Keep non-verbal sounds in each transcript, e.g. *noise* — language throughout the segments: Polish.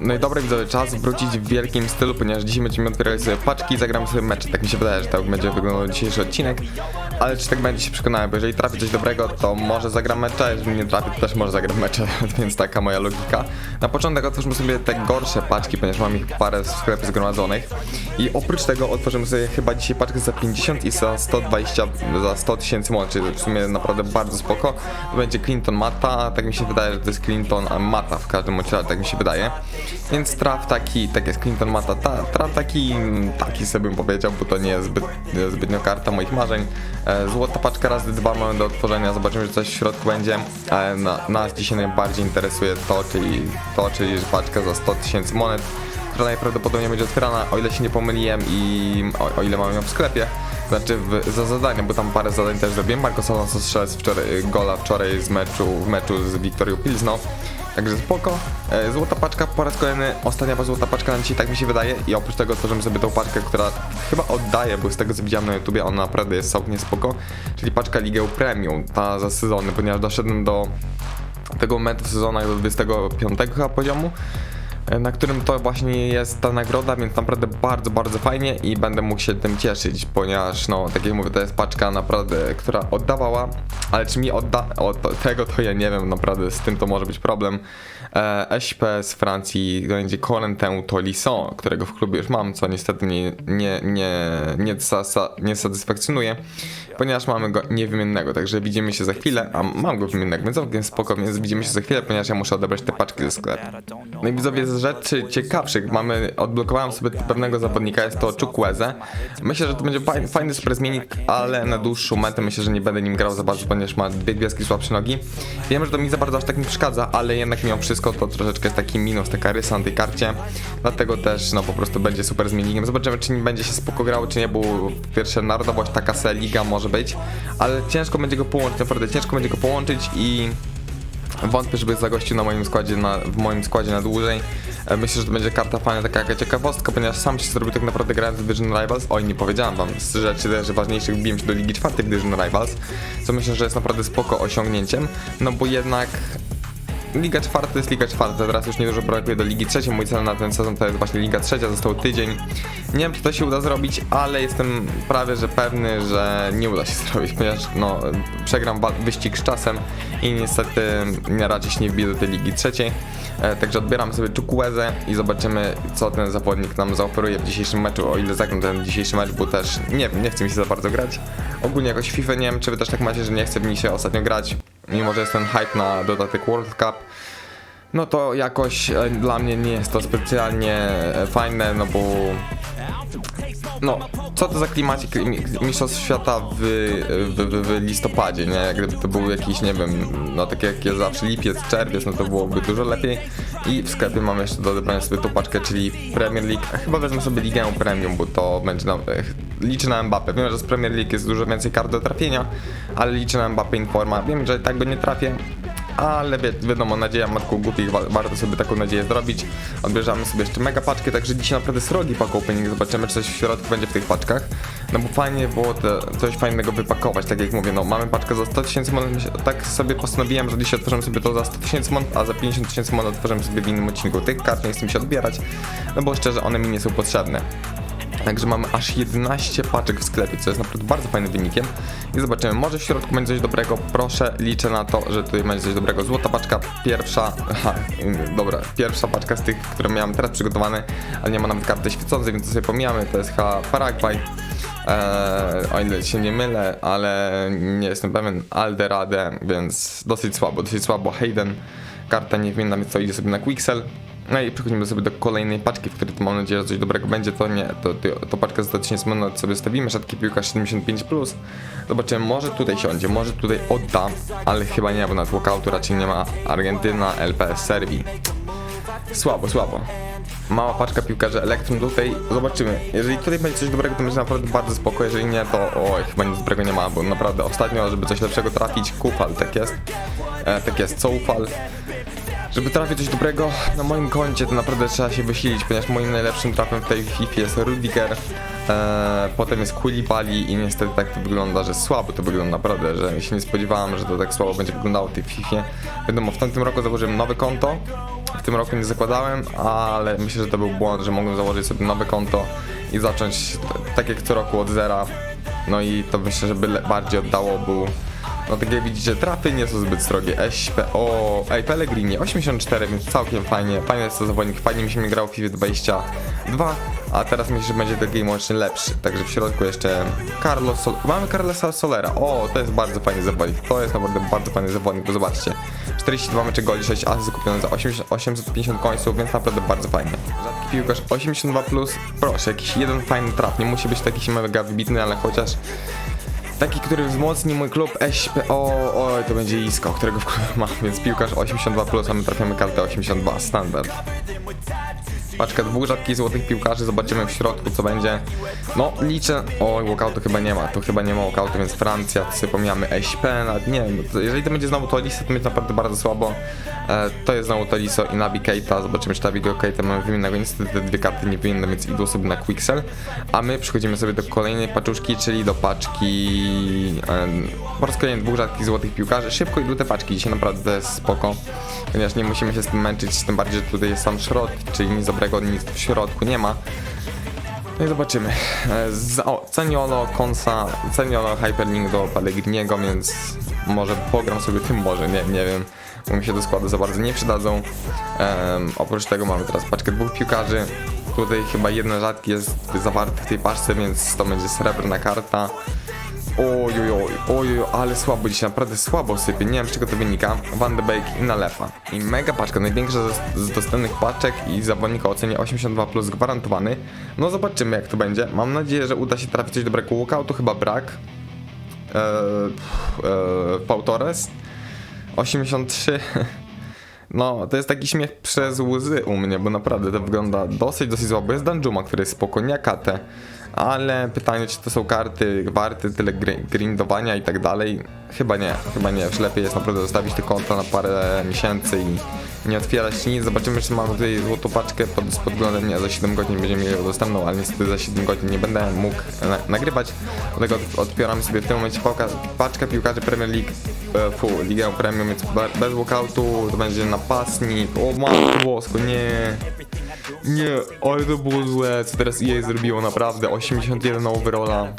No i dobra widzowie, czas wrócić w wielkim stylu, ponieważ dzisiaj będziemy otwierali sobie paczki i zagramy sobie mecze. Tak mi się wydaje, że tak będzie wyglądał dzisiejszy odcinek. Ale czy tak będzie się przekonałem, bo jeżeli trafi coś dobrego, to może zagram mecze, jeżeli nie trafi, to też może zagram mecze, *laughs* więc taka moja logika. Na początek otwórzmy sobie te gorsze paczki, ponieważ mam ich parę w sklepie zgromadzonych. I oprócz tego otworzymy sobie chyba dzisiaj paczkę za 50 i za 120, za 100 tysięcy monet, czyli w sumie naprawdę bardzo spoko. To będzie Clinton Mata, tak mi się wydaje, że to jest Clinton Mata w każdym razie, tak mi się wydaje. Więc traf taki, tak jest Clinton Mata, ta, traf taki, taki sobie bym powiedział, bo to nie jest zbyt, zbytnio karta moich marzeń. E, Złota paczka razy dwa mamy do otworzenia, zobaczymy, że coś w środku będzie. Ale na, nas dzisiaj najbardziej interesuje to, czyli to, czyli paczka za 100 tysięcy monet która najprawdopodobniej będzie otwierana, o ile się nie pomyliłem i o, o ile mam ją w sklepie. Znaczy w, za zadanie, bo tam parę zadań też zrobiłem. Marcos Alonso strzelił wczoraj, gola wczoraj z meczu, w meczu z Wiktorią Pilzno. Także spoko. E, Złota paczka po raz kolejny, ostatnia złota paczka na dzisiaj, tak mi się wydaje. I oprócz tego otworzymy sobie tą paczkę, która chyba oddaje, bo z tego co widziałem na YouTubie, ona naprawdę jest całkiem spoko. Czyli paczka Ligę Premium, ta za sezony, ponieważ doszedłem do tego momentu w sezonach do 25 chyba poziomu na którym to właśnie jest ta nagroda, więc naprawdę bardzo, bardzo fajnie i będę mógł się tym cieszyć, ponieważ no, tak jak mówię, to jest paczka naprawdę, która oddawała, ale czy mi odda od tego, to ja nie wiem, naprawdę z tym to może być problem. E, SP z Francji będzie Corentin Tolisso, którego w klubie już mam, co niestety nie, nie, nie, nie, nie satysfakcjonuje, ponieważ mamy go niewymiennego, także widzimy się za chwilę, a mam go wymiennego, więc całkiem spoko, więc widzimy się za chwilę, ponieważ ja muszę odebrać te paczki ze sklepu. No i widzowie, z rzeczy ciekawszych mamy, odblokowałem sobie pewnego zawodnika, jest to Chukwueze. Myślę, że to będzie fajny, fajny super zmiennik, ale na dłuższą metę myślę, że nie będę nim grał za bardzo, ponieważ ma dwie gwiazdki słabsze nogi. Wiem, że to mi za bardzo aż tak nie przeszkadza, ale jednak mimo wszystko to troszeczkę jest taki minus, taka rysa na tej karcie. Dlatego też no po prostu będzie super zmiennikiem. Zobaczymy, czy nim będzie się spoko grało, czy nie, bo pierwsze narodowość, taka se liga może być, ale ciężko będzie go połączyć, naprawdę ciężko będzie go połączyć i Wątpię, żeby zagościł na moim składzie na, w moim składzie na dłużej. E, Myślę, że to będzie karta fajna, taka jaka ciekawostka, ponieważ sam się zrobił tak naprawdę grając w Division Rivals. Oj, nie powiedziałem wam z rzeczy też ważniejszych wbiłem się do Ligi czwartej w Division Rivals, co myślę, że jest naprawdę spoko osiągnięciem, no bo jednak Liga czwarta to jest Liga czwarta, teraz już niedużo brakuje do Ligi trzeciej. Mój cel na ten sezon to jest właśnie Liga trzecia, został tydzień. Nie wiem, czy to się uda zrobić, ale jestem prawie, że pewny, że nie uda się *laughs* zrobić, ponieważ no, przegram wyścig z czasem i niestety nie raczej się nie wbiję do tej Ligi trzeciej. E, także odbieram sobie Chukwueze i zobaczymy, co ten zawodnik nam zaoferuje w dzisiejszym meczu, o ile zagram ten dzisiejszy mecz, bo też nie nie chce mi się za bardzo grać. Ogólnie jakoś FIFA nie wiem, czy wy też tak macie, że nie chce mi się ostatnio grać, mimo że jest ten hype na dodatek World Cup. No to jakoś e, dla mnie nie jest to specjalnie e, fajne, no bo no, co to za klimacik mi- Mistrzostw Świata w, w, w, w listopadzie, nie? Jak gdyby to był jakiś, nie wiem, no tak jak jest zawsze lipiec, czerwiec, no to byłoby dużo lepiej. I w sklepie mam jeszcze do odebrania sobie tą paczkę, czyli Premier League. A chyba wezmę sobie Ligę Premium, bo to będzie na, eh, liczę na Mbappé. Wiem, że z Premier League jest dużo więcej kart do trafienia, ale liczę na Mbappé Informa. Wiem, że tak go nie trafię, ale wi wiadomo, nadzieja matką głupich, wa warto sobie taką nadzieję zrobić. Odbierzemy sobie jeszcze mega paczki, także dzisiaj naprawdę srogi pack opening, zobaczymy czy coś w środku będzie w tych paczkach. No bo fajnie było coś fajnego wypakować, tak jak mówię, no mamy paczkę za 100 tysięcy monet, tak sobie postanowiłem, że dzisiaj otworzymy sobie to za 100 tysięcy monet, a za 50 tysięcy monet otworzymy sobie w innym odcinku. Tych kart nie chcę mi się odbierać, no bo szczerze one mi nie są potrzebne. Także mamy aż 11 paczek w sklepie, co jest naprawdę bardzo fajnym wynikiem. I zobaczymy, może w środku będzie coś dobrego. Proszę, liczę na to, że tutaj będzie coś dobrego. Złota paczka, pierwsza, *laughs* aha, dobra, pierwsza paczka z tych, które miałem teraz przygotowane, ale nie ma nawet karty świecącej, więc to sobie pomijamy. To jest chyba Paraguay. Eee, o ile się nie mylę, ale nie jestem pewien. Alderade, więc dosyć słabo, dosyć słabo. Hayden, karta niewymienna, więc to idzie sobie na Quixel. No i przechodzimy sobie do kolejnej paczki, w której mam nadzieję, że coś dobrego będzie. To nie, to, to, to 1000 monet sobie stawimy. Rzadki piłka 75+. Zobaczymy, może tutaj siądzie, może tutaj odda, ale chyba nie, bo na walkoutu raczej nie ma Argentyna, LPS Serbii. Słabo, słabo. Mała paczka piłkarzy Elektrum tutaj. Zobaczymy. Jeżeli tutaj będzie coś dobrego, to będzie naprawdę bardzo spoko. Jeżeli nie, to oj, chyba nic dobrego nie ma, bo naprawdę ostatnio, żeby coś lepszego trafić, kufal, tak jest. E, tak jest, co ufal. Żeby trafić coś dobrego na moim koncie, to naprawdę trzeba się wysilić, ponieważ moim najlepszym trafem w tej FIFA jest Rudiger, e, potem jest Koulibaly i niestety tak to wygląda, że słabo to wygląda naprawdę, że się nie spodziewałem, że to tak słabo będzie wyglądało w tej FIFA. Wiadomo, w tamtym roku założyłem nowe konto, w tym roku nie zakładałem, ale myślę, że to był błąd, że mogłem założyć sobie nowe konto i zacząć tak jak co roku od zera. No i to myślę, że by bardziej oddało był. No tak jak widzicie, trafy nie są zbyt srogie. SP, o, ej, Pellegrini, 84, więc całkiem fajnie. Fajny jest to zawodnik, fajnie mi się grał w FIFA 22, a teraz myślę, że będzie ten game łącznie lepszy. Także w środku jeszcze Carlos Sol Mamy Carlosa Solera, o, to jest bardzo fajny zawodnik. To jest naprawdę bardzo fajny zawodnik, bo zobaczcie. 42 mecze goli, 6 asy kupione za 80, 850 końców, więc naprawdę bardzo fajnie. Rzadki piłkarz 82+, plus, proszę, jakiś jeden fajny traf. Nie musi być taki mega wybitny, ale chociaż Taki, który wzmocni mój klub SP. O, oj, to będzie Isko, którego w *laughs* klubie mam, więc piłkarz 82, plus, a my trafiamy kartę 82, standard. Paczka dwóch rzadkich złotych piłkarzy, zobaczymy w środku co będzie. No, liczę. Oj, walkoutu chyba nie ma, tu chyba nie ma walkoutu, więc Francja, to sobie pomijamy nawet nie wiem, to jeżeli to będzie znowu Tolisso, to będzie naprawdę bardzo słabo. E, to jest znowu Tolisso i Nabi Keita, zobaczymy czy Nabi Keita mamy wymiennego, niestety te dwie karty nie wymienne, więc idą sobie na Quicksell. A my przechodzimy sobie do kolejnej paczuszki, czyli do paczki em, po raz kolejny dwóch rzadkich złotych piłkarzy. Szybko idą te paczki, dzisiaj naprawdę spoko, ponieważ nie musimy się z tym męczyć, tym bardziej, że tutaj jest sam szrot, czyli nic dobrego nic w środku nie ma. No i zobaczymy. E, Z, o, Ceniolo, Konsa, Ceniolo, Hyperlink do Pellegriniego, więc może pogram sobie tym, może, nie, nie wiem. Bo mi się do składu za bardzo nie przydadzą. Em, oprócz tego mamy teraz paczkę dwóch piłkarzy. Tutaj chyba jeden rzadki jest zawarty w tej paczce, więc to będzie srebrna karta. Oj, oj, oj, oj, oj, ale słabo dzisiaj, naprawdę słabo sypie, nie wiem z czego to wynika. Van de Beek i Nalefa. I mega paczka, największa z, dostępnych paczek i zawodnika o cenie 82 plus gwarantowany. No zobaczymy jak to będzie. Mam nadzieję, że uda się trafić coś dobrego. Walkoutu chyba brak. Eee, eee, Pau Torres 83 No, to jest taki śmiech przez łzy u mnie, bo naprawdę to wygląda dosyć, dosyć słabo. Jest Danjuma, który jest spoko, nie Akate. Ale pytanie, czy to są karty warte tyle gri- grindowania i tak dalej? Chyba nie, chyba nie. Już lepiej jest naprawdę zostawić te konta na parę miesięcy i nie otwierać nic. Zobaczymy, czy mamy tutaj złotą paczkę pod, z podglądem. Nie, za 7 godzin będziemy ją dostępną, ale niestety za 7 godzin nie będę mógł na nagrywać. Dlatego od- otwieramy sobie w tym momencie pałka, paczkę piłkarzy Premier League, e, fu, Ligę Premium, więc be- bez walkoutu, to będzie napastnik. O matko bosko, nie. Nie, ale to było złe, co teraz EA zrobiło, naprawdę, 81 overalla.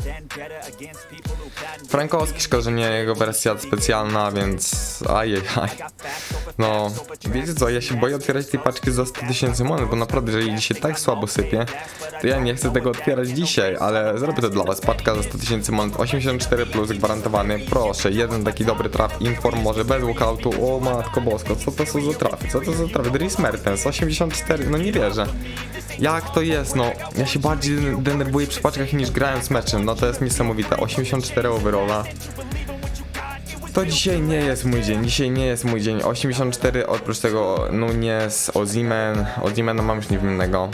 Frankowski, szkoda, że nie jego wersja specjalna, więc ajajaj. No, wiecie co, ja się boję otwierać tej paczki za 100 tysięcy monet, bo naprawdę, jeżeli dzisiaj tak słabo sypie, to ja nie chcę tego otwierać dzisiaj, ale zrobię to dla was. Paczka za 100 tysięcy monet, 84 plus gwarantowany, proszę, jeden taki dobry traf, inform może bez walkoutu, o matko bosko, co to są za trafy, co to za trafy, Dries Mertens, 84, no nie Jak to jest, no, ja się bardziej denerwuję przy paczkach niż grając meczem, no to jest niesamowite, 84 overalla. To dzisiaj nie jest mój dzień, dzisiaj nie jest mój dzień. 84, oprócz tego Nunes, Ozimen, Ozimena mam już niewinnego.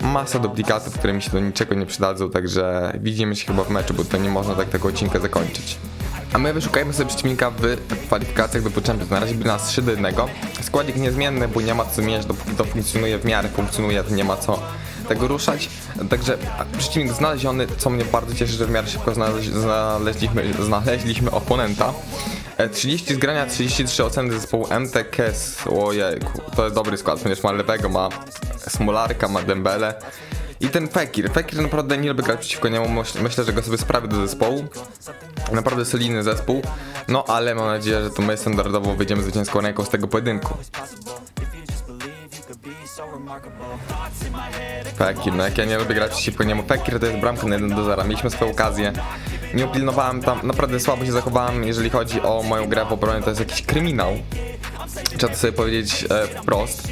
Masa duplikatów, które mi się do niczego nie przydadzą, także widzimy się chyba w meczu, bo to nie można tak tego odcinka zakończyć. A my wyszukajmy sobie przeciwnika w kwalifikacjach do Champions. Na razie by nas 3 do 1. Składnik niezmienny, bo nie ma co zmieniać, dopóki to funkcjonuje w miarę funkcjonuje, to nie ma co tego ruszać. Także przeciwnik znaleziony, co mnie bardzo cieszy, że w miarę szybko znaleź, znaleźliśmy, znaleźliśmy oponenta. E, 30 zgrania, 33 oceny zespołu MTKS. Ojejku, to jest dobry skład, ponieważ ma lewego, ma Smolarka, ma Dembele. I ten Fekir. Fekir naprawdę nie lubię grać przeciwko niemu. Myśl- Myślę, że go sobie sprawię do zespołu. Naprawdę solidny zespół. No ale mam nadzieję, że to my standardowo wyjdziemy zwycięską ręką z tego pojedynku. Fekir, no jak ja nie lubię grać przeciwko niemu. Fekir to jest bramka na 1 do 0. Mieliśmy swoją okazję. Nie upilnowałem tam, naprawdę słabo się zachowałem, jeżeli chodzi o moją grę w obronie. To jest jakiś kryminał. Trzeba to sobie powiedzieć e, wprost.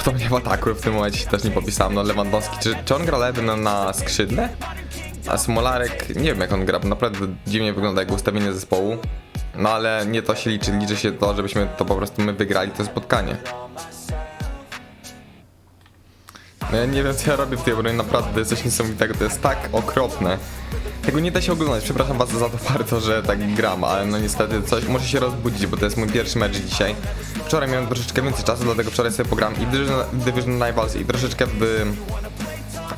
Kto mnie w ataku w tym momencie też nie popisałem, no Lewandowski. Czy, czy on gra lewy na, na skrzydle? A Smolarek, nie wiem jak on gra, naprawdę dziwnie wygląda jak ustawienie zespołu. No ale nie to się liczy, liczy się to, żebyśmy to po prostu my wygrali to spotkanie. No ja nie wiem co ja robię w tej obronie, naprawdę coś niesamowitego, to jest tak okropne. Tego nie da się oglądać, przepraszam was za to bardzo, że tak gram, ale no niestety coś muszę się rozbudzić, bo to jest mój pierwszy mecz dzisiaj. Wczoraj miałem troszeczkę więcej czasu, dlatego wczoraj sobie pogram i Division, Division Rivals i troszeczkę w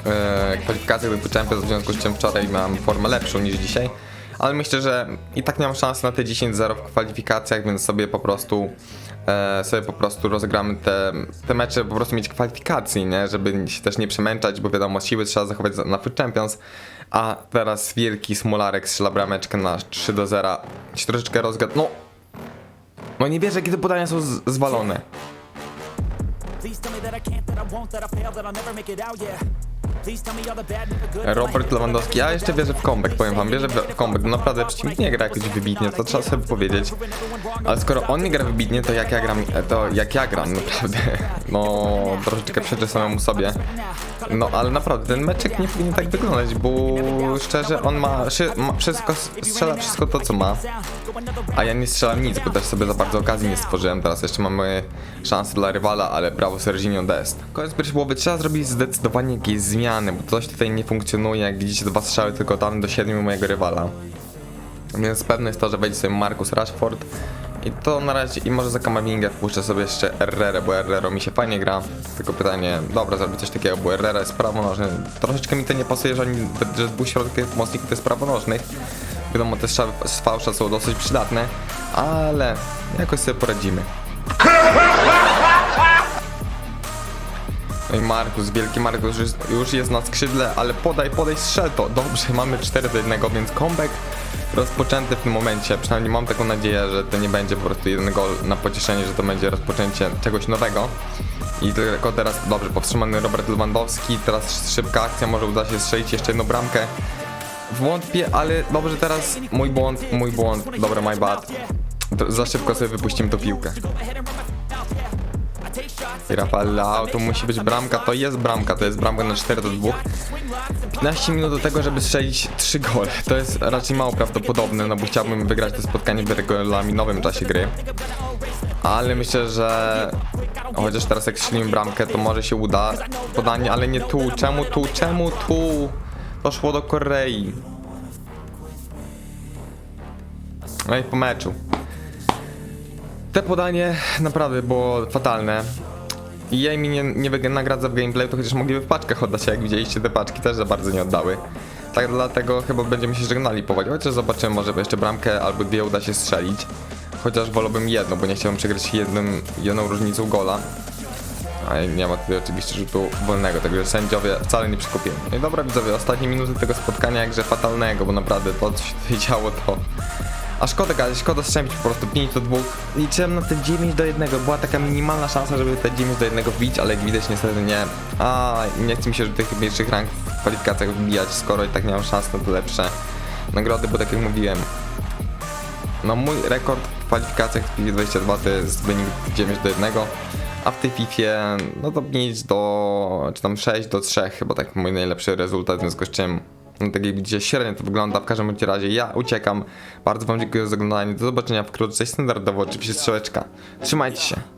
e, kwalifikacjach do Champions, w związku z czym wczoraj miałem formę lepszą niż dzisiaj. ale myślę, że i tak nie mam szans na te 10-0 w kwalifikacjach, więc sobie po prostu e, sobie po prostu rozegramy te, te mecze, po prostu mieć kwalifikacji, nie? Żeby się też nie przemęczać, bo wiadomo, siły trzeba zachować za- na Food Champions, a teraz wielki Smolarek strzela brameczkę na 3 do 0. Się troszeczkę rozgad... No! No nie wierzę, kiedy podania są z- zwalone. Robert Lewandowski, ja jeszcze wierzę w comeback, powiem wam, wierzę w comeback, no naprawdę przeciwnik nie gra jakoś wybitnie, to trzeba sobie powiedzieć. Ale skoro on nie gra wybitnie, to jak ja gram, to jak ja gram, naprawdę, no troszeczkę przeczę samemu sobie. No ale naprawdę, ten meczek nie powinien tak wyglądać, bo szczerze, on ma, ma wszystko, strzela wszystko to, co ma. A ja nie strzelam nic, bo też sobie za bardzo okazji nie stworzyłem. Teraz jeszcze mamy szansę dla rywala, ale brawo Serginio Dest. Koniec pierwszej połowy trzeba zrobić zdecydowanie jakieś zmiany, bo coś tutaj nie funkcjonuje. Jak widzicie, dwa strzały tylko dane do siedmiu mojego rywala. Więc pewne jest to, że wejdzie sobie Marcus Rashford. I to na razie, i może za Kamawingę wpuszczę sobie jeszcze Herrera, bo Herrero mi się fajnie gra. Tylko pytanie, dobra, zrobię coś takiego, bo Herrera jest prawonożny. Troszeczkę mi to nie pasuje, że, że dwóch środkowych pomocników to jest prawonożnych. Wiadomo, te fałsza są dosyć przydatne, ale jakoś sobie poradzimy. No i Markus, wielki Markus już jest na skrzydle, ale podaj, podaj, strzel to. Dobrze, mamy 4 do 1, więc comeback rozpoczęty w tym momencie. Przynajmniej mam taką nadzieję, że to nie będzie po prostu jeden gol na pocieszenie, że to będzie rozpoczęcie czegoś nowego. I tylko teraz, dobrze, powstrzymany Robert Lewandowski, teraz szybka akcja, może uda się strzelić jeszcze jedną bramkę. Wątpię, ale dobrze teraz, mój błąd, mój błąd, dobra, my bad. Za szybko sobie wypuściłem tą piłkę. I Rafael Leao, to musi być bramka, to jest bramka, to jest bramka na 4 do 2. 15 minut do tego, żeby strzelić 3 gole. To jest raczej mało prawdopodobne, no bo chciałbym wygrać to spotkanie w regulaminowym czasie gry. Ale myślę, że chociaż teraz jak strzelimy bramkę, to może się uda. Podanie, ale nie tu. Czemu tu? Czemu tu? To szło do Korei. No i po meczu. Te podanie naprawdę było fatalne. Jej mi nie, nie nagradza w gameplay, to chociaż mogliby w paczkach oddać, a jak widzieliście te paczki też za bardzo nie oddały. Tak dlatego chyba będziemy się żegnali powoli, chociaż zobaczymy, może jeszcze bramkę albo dwie uda się strzelić. Chociaż wolałbym jedno, bo nie chciałbym przegrać jednym, jedną różnicą gola. A nie ma tutaj oczywiście rzutu wolnego, także sędziowie wcale nie przekupią. No i dobra widzowie, ostatnie minuty tego spotkania jakże fatalnego, bo naprawdę to co się tutaj działo to... A szkoda gadać, szkoda strzępić po prostu 5 do 2. Liczyłem na te 9 do 1, była taka minimalna szansa, żeby te 9 do 1 wbić, ale jak widać niestety nie. A nie chce mi się, żeby tych mniejszych rank w kwalifikacjach wbijać, skoro i tak nie mam szans na te lepsze. Nagrody, bo tak jak mówiłem, no mój rekord w kwalifikacjach w FIFA 22 to jest wynik 9 do 1, a w tej FIFA no to 5 do, czy tam 6 do 3 chyba tak mój najlepszy rezultat, w związku z czym tak jak widzicie średnio to wygląda, w każdym razie ja uciekam, bardzo wam dziękuję za oglądanie, do zobaczenia wkrótce, standardowo oczywiście strzałeczka, trzymajcie się.